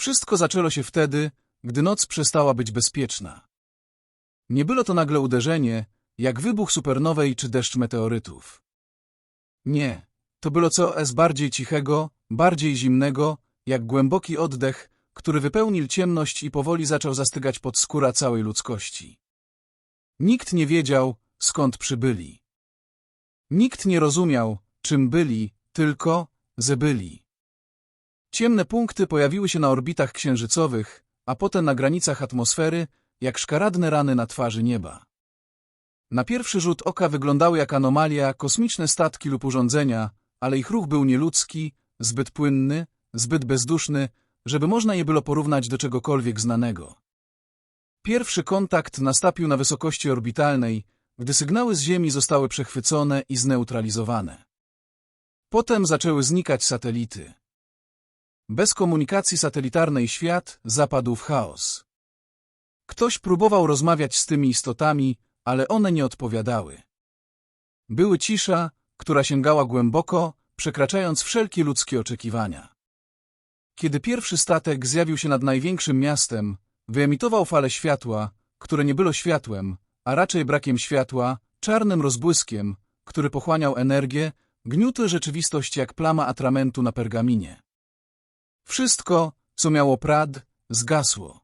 Wszystko zaczęło się wtedy, gdy noc przestała być bezpieczna. Nie było to nagle uderzenie, jak wybuch supernowej czy deszcz meteorytów. Nie, to było coś bardziej cichego, bardziej zimnego, jak głęboki oddech, który wypełnił ciemność i powoli zaczął zastygać pod skóra całej ludzkości. Nikt nie wiedział, skąd przybyli. Nikt nie rozumiał, czym byli, tylko, że byli. Ciemne punkty pojawiły się na orbitach księżycowych, a potem na granicach atmosfery, jak szkaradne rany na twarzy nieba. Na pierwszy rzut oka wyglądały jak anomalia, kosmiczne statki lub urządzenia, ale ich ruch był nieludzki, zbyt płynny, zbyt bezduszny, żeby można je było porównać do czegokolwiek znanego. Pierwszy kontakt nastąpił na wysokości orbitalnej, gdy sygnały z Ziemi zostały przechwycone i zneutralizowane. Potem zaczęły znikać satelity. Bez komunikacji satelitarnej świat zapadł w chaos. Ktoś próbował rozmawiać z tymi istotami, ale one nie odpowiadały. Były cisza, która sięgała głęboko, przekraczając wszelkie ludzkie oczekiwania. Kiedy pierwszy statek zjawił się nad największym miastem, wyemitował fale światła, które nie było światłem, a raczej brakiem światła, czarnym rozbłyskiem, który pochłaniał energię, gniótł rzeczywistość jak plama atramentu na pergaminie. Wszystko, co miało prad, zgasło.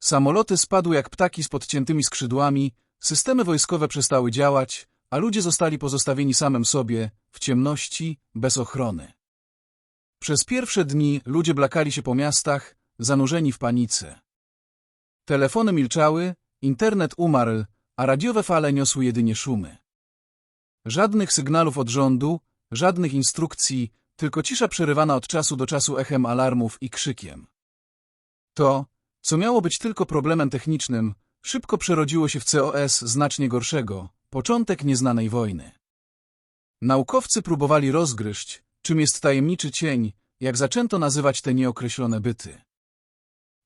Samoloty spadły jak ptaki z podciętymi skrzydłami, systemy wojskowe przestały działać, a ludzie zostali pozostawieni samym sobie, w ciemności, bez ochrony. Przez pierwsze dni ludzie blakali się po miastach, zanurzeni w panice. Telefony milczały, internet umarł, a radiowe fale niosły jedynie szumy. Żadnych sygnałów od rządu, żadnych instrukcji, tylko cisza przerywana od czasu do czasu echem alarmów i krzykiem. To, co miało być tylko problemem technicznym, szybko przerodziło się w COS znacznie gorszego, początek nieznanej wojny. Naukowcy próbowali rozgryźć, czym jest tajemniczy cień, jak zaczęto nazywać te nieokreślone byty.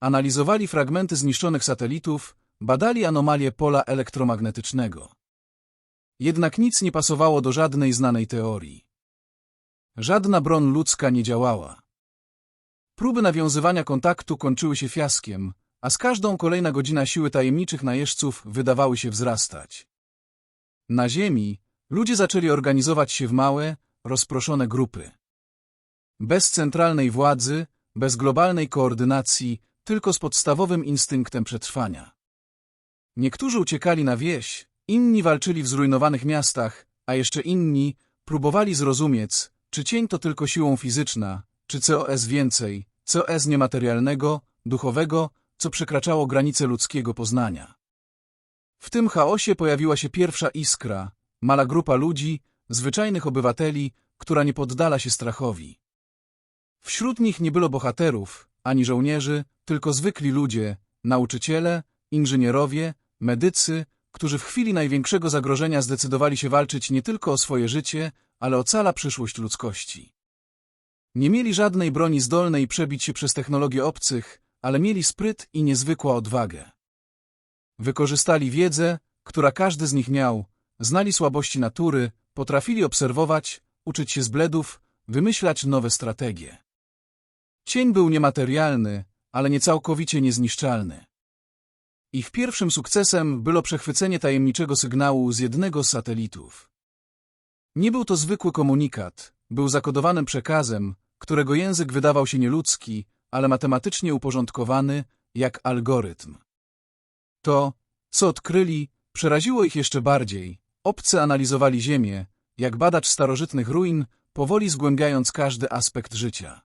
Analizowali fragmenty zniszczonych satelitów, badali anomalie pola elektromagnetycznego. Jednak nic nie pasowało do żadnej znanej teorii. Żadna broń ludzka nie działała. Próby nawiązywania kontaktu kończyły się fiaskiem, a z każdą kolejna godzina siły tajemniczych najeźdźców wydawały się wzrastać. Na Ziemi ludzie zaczęli organizować się w małe, rozproszone grupy. Bez centralnej władzy, bez globalnej koordynacji, tylko z podstawowym instynktem przetrwania. Niektórzy uciekali na wieś, inni walczyli w zrujnowanych miastach, a jeszcze inni próbowali zrozumieć, czy cień to tylko siłą fizyczna, czy COS więcej, COS niematerialnego, duchowego, co przekraczało granice ludzkiego poznania. W tym chaosie pojawiła się pierwsza iskra, mala grupa ludzi, zwyczajnych obywateli, która nie poddala się strachowi. Wśród nich nie było bohaterów, ani żołnierzy, tylko zwykli ludzie, nauczyciele, inżynierowie, medycy, którzy w chwili największego zagrożenia zdecydowali się walczyć nie tylko o swoje życie, ale o cała przyszłość ludzkości. Nie mieli żadnej broni zdolnej przebić się przez technologię obcych, ale mieli spryt i niezwykłą odwagę. Wykorzystali wiedzę, która każdy z nich miał, znali słabości natury, potrafili obserwować, uczyć się z bledów, wymyślać nowe strategie. Cień był niematerialny, ale nie całkowicie niezniszczalny. Ich pierwszym sukcesem było przechwycenie tajemniczego sygnału z jednego z satelitów. Nie był to zwykły komunikat, był zakodowanym przekazem, którego język wydawał się nieludzki, ale matematycznie uporządkowany, jak algorytm. To, co odkryli, przeraziło ich jeszcze bardziej. Obcy analizowali Ziemię, jak badacz starożytnych ruin, powoli zgłębiając każdy aspekt życia.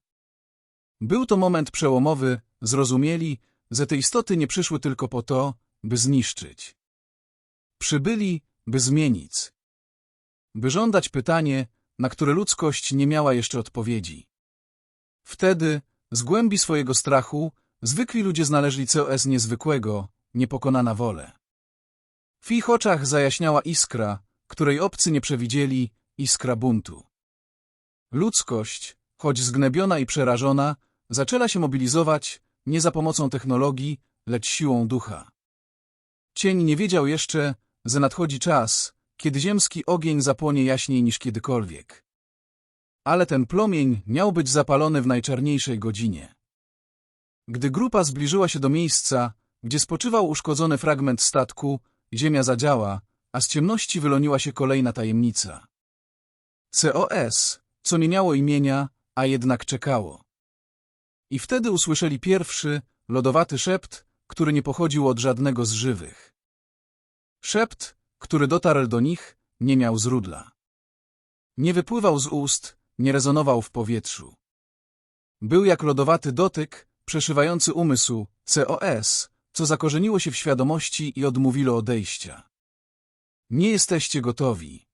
Był to moment przełomowy, zrozumieli, że te istoty nie przyszły tylko po to, by zniszczyć. Przybyli, by zmienić. By żądać pytanie, na które ludzkość nie miała jeszcze odpowiedzi. Wtedy, z głębi swojego strachu, zwykli ludzie znaleźli coś niezwykłego, niepokonana wolę. W ich oczach zajaśniała iskra, której obcy nie przewidzieli, iskra buntu. Ludzkość, choć zgnebiona i przerażona, zaczęła się mobilizować nie za pomocą technologii, lecz siłą ducha. Cień nie wiedział jeszcze, że nadchodzi czas, kiedy ziemski ogień zapłonie jaśniej niż kiedykolwiek. Ale ten płomień miał być zapalony w najczarniejszej godzinie. Gdy grupa zbliżyła się do miejsca, gdzie spoczywał uszkodzony fragment statku, ziemia zadziała, a z ciemności wyloniła się kolejna tajemnica. COS, co nie miało imienia, a jednak czekało. I wtedy usłyszeli pierwszy, lodowaty szept, który nie pochodził od żadnego z żywych. Szept, który dotarł do nich, nie miał źródła. Nie wypływał z ust, nie rezonował w powietrzu. Był jak lodowaty dotyk, przeszywający umysł, COS, co zakorzeniło się w świadomości i odmówiło odejścia. Nie jesteście gotowi.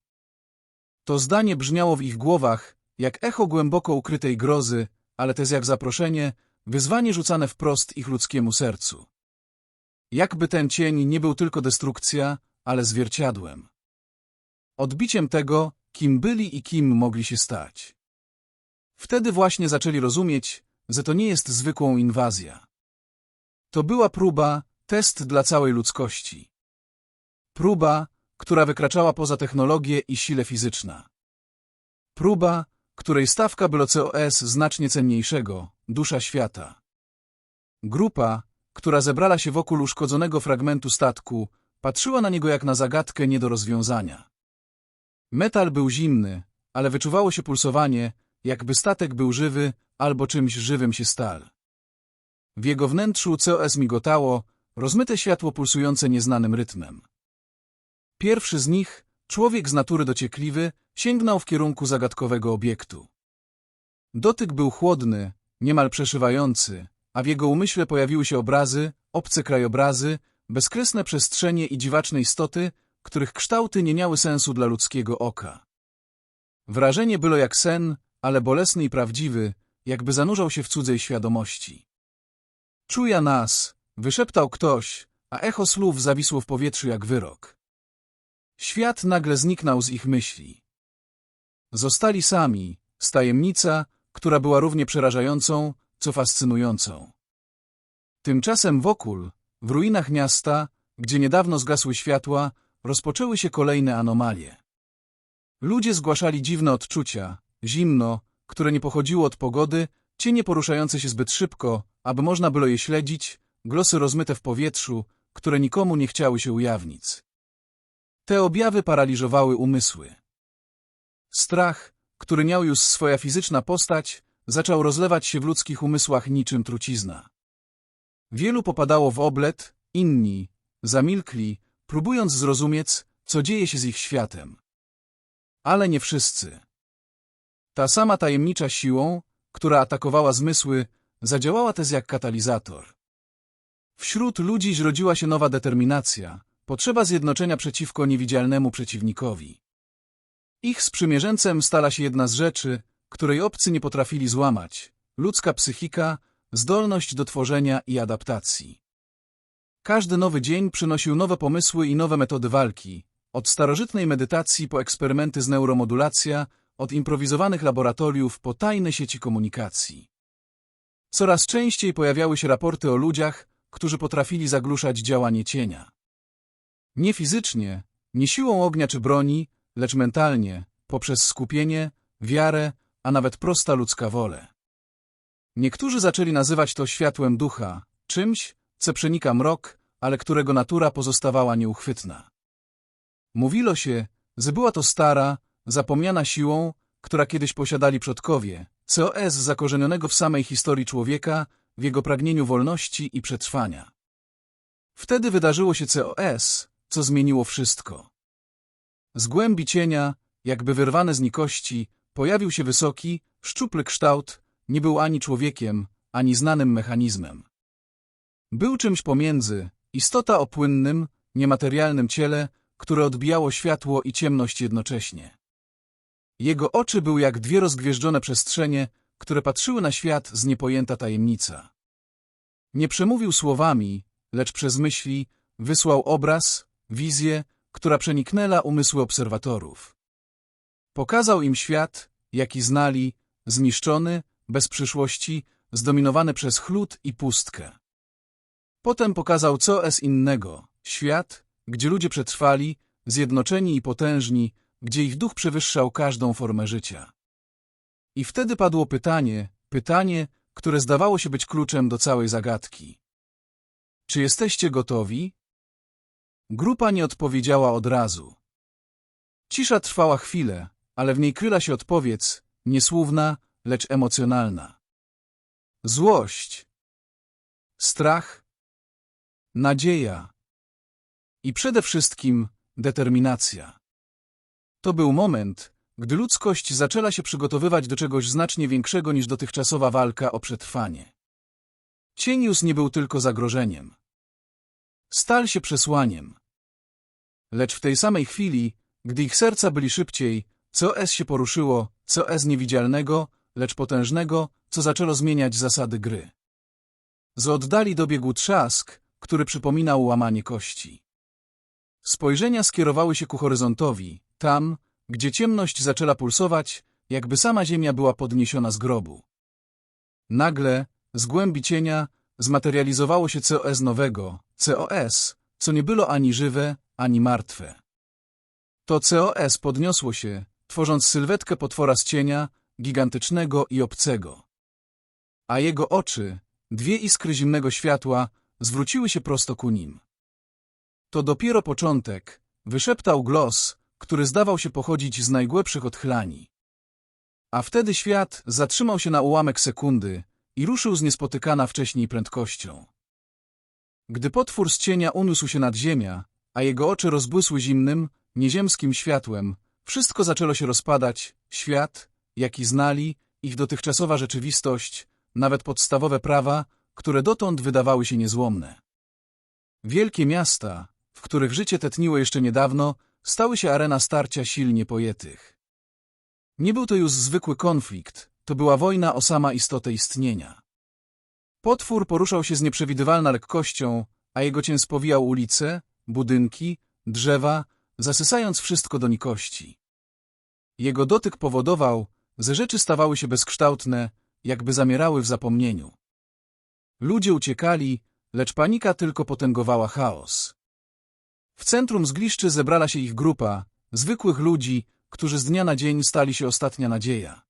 To zdanie brzmiało w ich głowach, jak echo głęboko ukrytej grozy, ale też jak zaproszenie, wyzwanie rzucane wprost ich ludzkiemu sercu. Jakby ten cień nie był tylko destrukcja, ale zwierciadłem. Odbiciem tego, kim byli i kim mogli się stać. Wtedy właśnie zaczęli rozumieć, że to nie jest zwykłą inwazja. To była próba, test dla całej ludzkości. Próba, która wykraczała poza technologię i sile fizyczna. Próba, której stawka było COS znacznie cenniejszego, dusza świata. Grupa, która zebrała się wokół uszkodzonego fragmentu statku, patrzyła na niego jak na zagadkę nie do rozwiązania. Metal był zimny, ale wyczuwało się pulsowanie, jakby statek był żywy albo czymś żywym się stal. W jego wnętrzu COS migotało, rozmyte światło pulsujące nieznanym rytmem. Pierwszy z nich, człowiek z natury dociekliwy, sięgnął w kierunku zagadkowego obiektu. Dotyk był chłodny, niemal przeszywający, a w jego umyśle pojawiły się obrazy, obce krajobrazy, bezkresne przestrzenie i dziwaczne istoty, których kształty nie miały sensu dla ludzkiego oka. Wrażenie było jak sen, ale bolesny i prawdziwy, jakby zanurzał się w cudzej świadomości. Czuja nas, wyszeptał ktoś, a echo słów zawisło w powietrzu jak wyrok. Świat nagle zniknął z ich myśli. Zostali sami, z tajemnica, która była równie przerażającą, co fascynującą. Tymczasem wokół, w ruinach miasta, gdzie niedawno zgasły światła, rozpoczęły się kolejne anomalie. Ludzie zgłaszali dziwne odczucia, zimno, które nie pochodziło od pogody, cienie poruszające się zbyt szybko, aby można było je śledzić, głosy rozmyte w powietrzu, które nikomu nie chciały się ujawnić. Te objawy paraliżowały umysły. Strach, który miał już swoja fizyczna postać, zaczął rozlewać się w ludzkich umysłach niczym trucizna. Wielu popadało w oblet, inni zamilkli, próbując zrozumieć, co dzieje się z ich światem. Ale nie wszyscy. Ta sama tajemnicza siłą, która atakowała zmysły, zadziałała też jak katalizator. Wśród ludzi zrodziła się nowa determinacja, potrzeba zjednoczenia przeciwko niewidzialnemu przeciwnikowi. Ich sprzymierzeńcem stala się jedna z rzeczy, której obcy nie potrafili złamać – ludzka psychika, zdolność do tworzenia i adaptacji. Każdy nowy dzień przynosił nowe pomysły i nowe metody walki, od starożytnej medytacji po eksperymenty z neuromodulacja, od improwizowanych laboratoriów po tajne sieci komunikacji. Coraz częściej pojawiały się raporty o ludziach, którzy potrafili zagłuszać działanie cienia. Nie fizycznie, nie siłą ognia czy broni, lecz mentalnie, poprzez skupienie, wiarę, a nawet prosta ludzka wolę. Niektórzy zaczęli nazywać to światłem ducha, czymś, co przenika mrok, ale którego natura pozostawała nieuchwytna. Mówilo się, że była to stara, zapomniana siłą, która kiedyś posiadali przodkowie, COS zakorzenionego w samej historii człowieka, w jego pragnieniu wolności i przetrwania. Wtedy wydarzyło się COS, co zmieniło wszystko. Z głębi cienia, jakby wyrwane z nikości, pojawił się wysoki, szczupły kształt, nie był ani człowiekiem, ani znanym mechanizmem. Był czymś pomiędzy, istota o płynnym, niematerialnym ciele, które odbijało światło i ciemność jednocześnie. Jego oczy były jak dwie rozgwieżdżone przestrzenie, które patrzyły na świat z niepojęta tajemnica. Nie przemówił słowami, lecz przez myśli wysłał obraz, wizję, która przeniknęła umysły obserwatorów. Pokazał im świat, jaki znali, zniszczony, bez przyszłości, zdominowany przez chłód i pustkę. Potem pokazał co es innego, świat, gdzie ludzie przetrwali, zjednoczeni i potężni, gdzie ich duch przewyższał każdą formę życia. I wtedy padło pytanie, pytanie, które zdawało się być kluczem do całej zagadki. Czy jesteście gotowi? Grupa nie odpowiedziała od razu. Cisza trwała chwilę, ale w niej kryła się odpowiedź, niesłówna, lecz emocjonalna. Złość, strach, nadzieja i przede wszystkim determinacja. To był moment, gdy ludzkość zaczęła się przygotowywać do czegoś znacznie większego niż dotychczasowa walka o przetrwanie. Cienius nie był tylko zagrożeniem. Stal się przesłaniem. Lecz w tej samej chwili, gdy ich serca byli szybciej, co S się poruszyło, co S niewidzialnego, lecz potężnego, co zaczęło zmieniać zasady gry. Z oddali dobiegł trzask, który przypominał łamanie kości. Spojrzenia skierowały się ku horyzontowi, tam, gdzie ciemność zaczęła pulsować, jakby sama ziemia była podniesiona z grobu. Nagle, z głębi cienia, zmaterializowało się COS nowego, COS, co nie było ani żywe, ani martwe. To COS podniosło się, tworząc sylwetkę potwora z cienia, gigantycznego i obcego. A jego oczy, dwie iskry zimnego światła, zwróciły się prosto ku nim. To dopiero początek, wyszeptał głos, który zdawał się pochodzić z najgłębszych odchylani. A wtedy świat zatrzymał się na ułamek sekundy i ruszył z niespotykana wcześniej prędkością. Gdy potwór z cienia uniósł się nad ziemię, a jego oczy rozbłysły zimnym, nieziemskim światłem, wszystko zaczęło się rozpadać, świat, jaki znali, ich dotychczasowa rzeczywistość, nawet podstawowe prawa, które dotąd wydawały się niezłomne. Wielkie miasta, w których życie tetniło jeszcze niedawno, stały się arena starcia silnie pojetych. Nie był to już zwykły konflikt, to była wojna o sama istotę istnienia. Potwór poruszał się z nieprzewidywalną lekkością, a jego cień spowijał ulice, budynki, drzewa, zasysając wszystko do nikości. Jego dotyk powodował, że rzeczy stawały się bezkształtne, jakby zamierały w zapomnieniu. Ludzie uciekali, lecz panika tylko potęgowała chaos. W centrum zgliszczy zebrała się ich grupa, zwykłych ludzi, którzy z dnia na dzień stali się ostatnia nadzieja.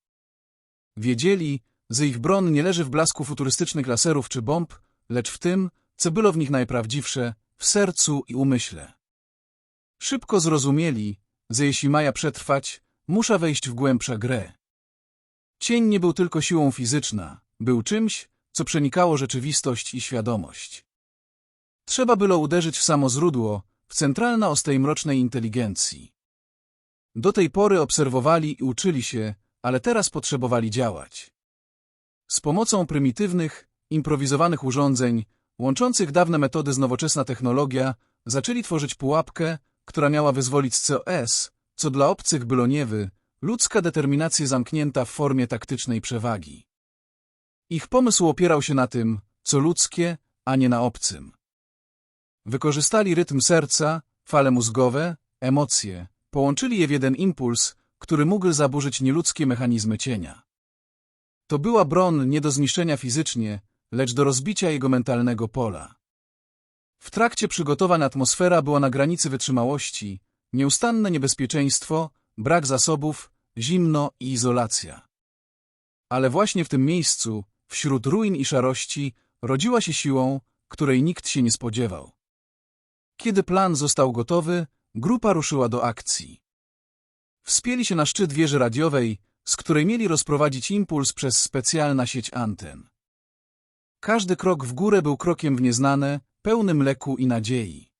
Wiedzieli, że ich bron nie leży w blasku futurystycznych laserów czy bomb, lecz w tym, co było w nich najprawdziwsze, w sercu i umyśle. Szybko zrozumieli, że jeśli maja przetrwać, musza wejść w głębsza grę. Cień nie był tylko siłą fizyczna, był czymś, co przenikało rzeczywistość i świadomość. Trzeba było uderzyć w samo źródło, w centralna os tej mrocznej inteligencji. Do tej pory obserwowali i uczyli się, ale teraz potrzebowali działać. Z pomocą prymitywnych, improwizowanych urządzeń, łączących dawne metody z nowoczesna technologia, zaczęli tworzyć pułapkę, która miała wyzwolić COS, co dla obcych było niewy, ludzka determinacja zamknięta w formie taktycznej przewagi. Ich pomysł opierał się na tym, co ludzkie, a nie na obcym. Wykorzystali rytm serca, fale mózgowe, emocje, połączyli je w jeden impuls, który mógł zaburzyć nieludzkie mechanizmy cienia. To była broń nie do zniszczenia fizycznie, lecz do rozbicia jego mentalnego pola. W trakcie przygotowań atmosfera była na granicy wytrzymałości, nieustanne niebezpieczeństwo, brak zasobów, zimno i izolacja. Ale właśnie w tym miejscu, wśród ruin i szarości, rodziła się siłą, której nikt się nie spodziewał. Kiedy plan został gotowy, grupa ruszyła do akcji. Wspięli się na szczyt wieży radiowej, z której mieli rozprowadzić impuls przez specjalna sieć anten. Każdy krok w górę był krokiem w nieznane, pełnym leku i nadziei.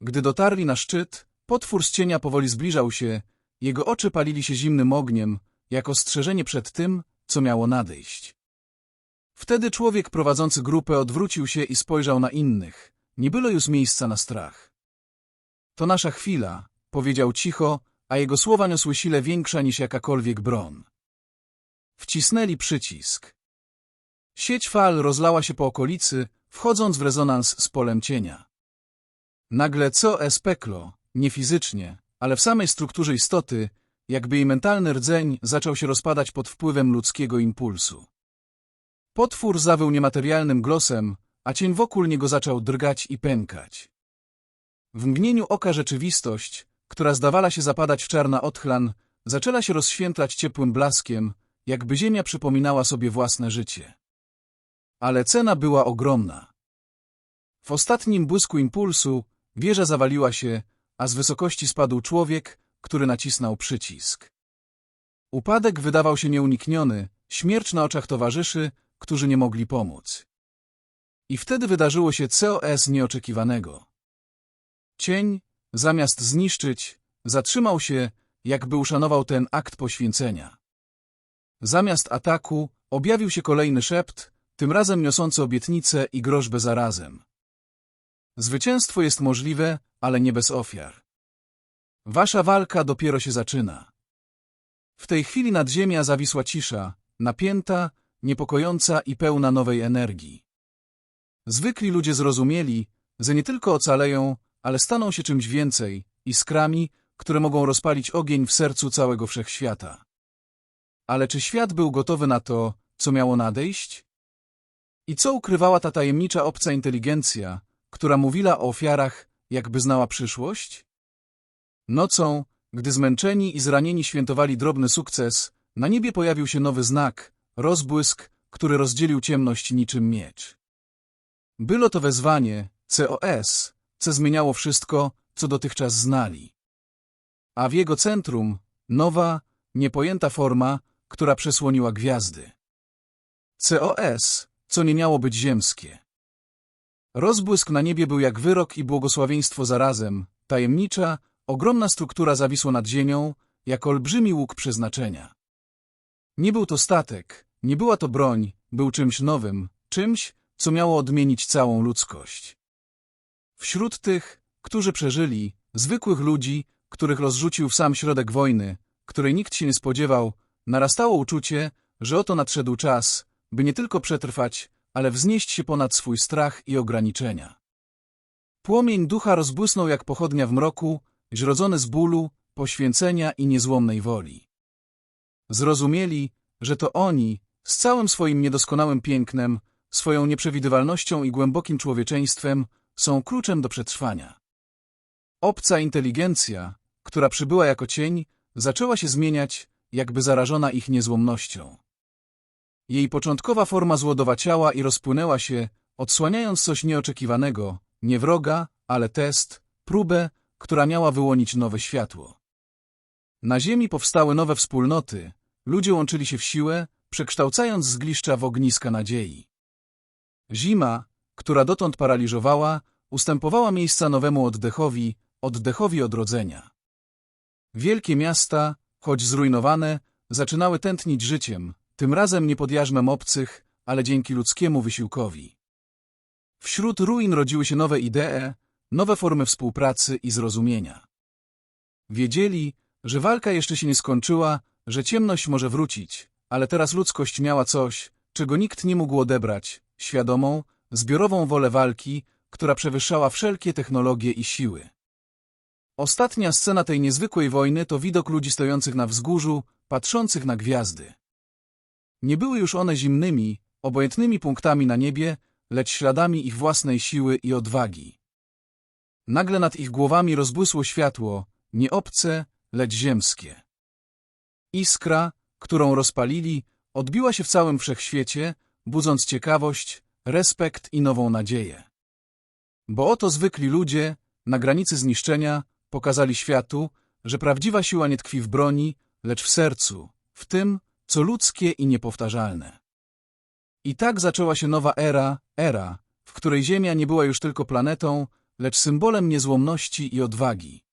Gdy dotarli na szczyt, potwór z cienia powoli zbliżał się, jego oczy palili się zimnym ogniem, jako ostrzeżenie przed tym, co miało nadejść. Wtedy człowiek prowadzący grupę odwrócił się i spojrzał na innych. Nie było już miejsca na strach. To nasza chwila, powiedział cicho, a jego słowa niosły sile większa niż jakakolwiek bron. Wcisnęli przycisk. Sieć fal rozlała się po okolicy, wchodząc w rezonans z polem cienia. Nagle co es peklo, nie fizycznie, ale w samej strukturze istoty, jakby jej mentalny rdzeń zaczął się rozpadać pod wpływem ludzkiego impulsu. Potwór zawył niematerialnym głosem, a cień wokół niego zaczął drgać i pękać. W mgnieniu oka rzeczywistość, która zdawała się zapadać w czarna otchlan, zaczęła się rozświetlać ciepłym blaskiem, jakby ziemia przypominała sobie własne życie. Ale cena była ogromna. W ostatnim błysku impulsu wieża zawaliła się, a z wysokości spadł człowiek, który nacisnął przycisk. Upadek wydawał się nieunikniony, śmierć na oczach towarzyszy, którzy nie mogli pomóc. I wtedy wydarzyło się COS nieoczekiwanego. Cień, zamiast zniszczyć, zatrzymał się, jakby uszanował ten akt poświęcenia. Zamiast ataku objawił się kolejny szept, tym razem niosący obietnicę i groźbę zarazem. Zwycięstwo jest możliwe, ale nie bez ofiar. Wasza walka dopiero się zaczyna. W tej chwili nad ziemia zawisła cisza, napięta, niepokojąca i pełna nowej energii. Zwykli ludzie zrozumieli, że nie tylko ocaleją, ale staną się czymś więcej, iskrami, które mogą rozpalić ogień w sercu całego wszechświata. Ale czy świat był gotowy na to, co miało nadejść? I co ukrywała ta tajemnicza obca inteligencja, która mówiła o ofiarach, jakby znała przyszłość? Nocą, gdy zmęczeni i zranieni świętowali drobny sukces, na niebie pojawił się nowy znak, rozbłysk, który rozdzielił ciemność niczym miecz. Było to wezwanie, COS, co zmieniało wszystko, co dotychczas znali. A w jego centrum nowa, niepojęta forma, która przesłoniła gwiazdy. COS, co nie miało być ziemskie. Rozbłysk na niebie był jak wyrok i błogosławieństwo zarazem, tajemnicza, ogromna struktura zawisła nad ziemią, jak olbrzymi łuk przeznaczenia. Nie był to statek, nie była to broń, był czymś nowym, czymś, co miało odmienić całą ludzkość. Wśród tych, którzy przeżyli, zwykłych ludzi, których rozrzucił w sam środek wojny, której nikt się nie spodziewał, narastało uczucie, że oto nadszedł czas, by nie tylko przetrwać, ale wznieść się ponad swój strach i ograniczenia. Płomień ducha rozbłysnął jak pochodnia w mroku, zrodzony z bólu, poświęcenia i niezłomnej woli. Zrozumieli, że to oni, z całym swoim niedoskonałym pięknem, swoją nieprzewidywalnością i głębokim człowieczeństwem, są kluczem do przetrwania. Obca inteligencja, która przybyła jako cień, zaczęła się zmieniać, jakby zarażona ich niezłomnością. Jej początkowa forma złodowaciała i rozpłynęła się, odsłaniając coś nieoczekiwanego, nie wroga, ale test, próbę, która miała wyłonić nowe światło. Na ziemi powstały nowe wspólnoty, ludzie łączyli się w siłę, przekształcając zgliszcza w ogniska nadziei. Zima, która dotąd paraliżowała, ustępowała miejsca nowemu oddechowi, oddechowi odrodzenia. Wielkie miasta, choć zrujnowane, zaczynały tętnić życiem, tym razem nie pod jarzmem obcych, ale dzięki ludzkiemu wysiłkowi. Wśród ruin rodziły się nowe idee, nowe formy współpracy i zrozumienia. Wiedzieli, że walka jeszcze się nie skończyła, że ciemność może wrócić, ale teraz ludzkość miała coś, czego nikt nie mógł odebrać, świadomą, zbiorową wolę walki, która przewyższała wszelkie technologie i siły. Ostatnia scena tej niezwykłej wojny to widok ludzi stojących na wzgórzu, patrzących na gwiazdy. Nie były już one zimnymi, obojętnymi punktami na niebie, lecz śladami ich własnej siły i odwagi. Nagle nad ich głowami rozbłysło światło, nie obce, lecz ziemskie. Iskra, którą rozpalili, odbiła się w całym wszechświecie, budząc ciekawość, respekt i nową nadzieję. Bo oto zwykli ludzie, na granicy zniszczenia, pokazali światu, że prawdziwa siła nie tkwi w broni, lecz w sercu, w tym, co ludzkie i niepowtarzalne. I tak zaczęła się nowa era, era, w której Ziemia nie była już tylko planetą, lecz symbolem niezłomności i odwagi.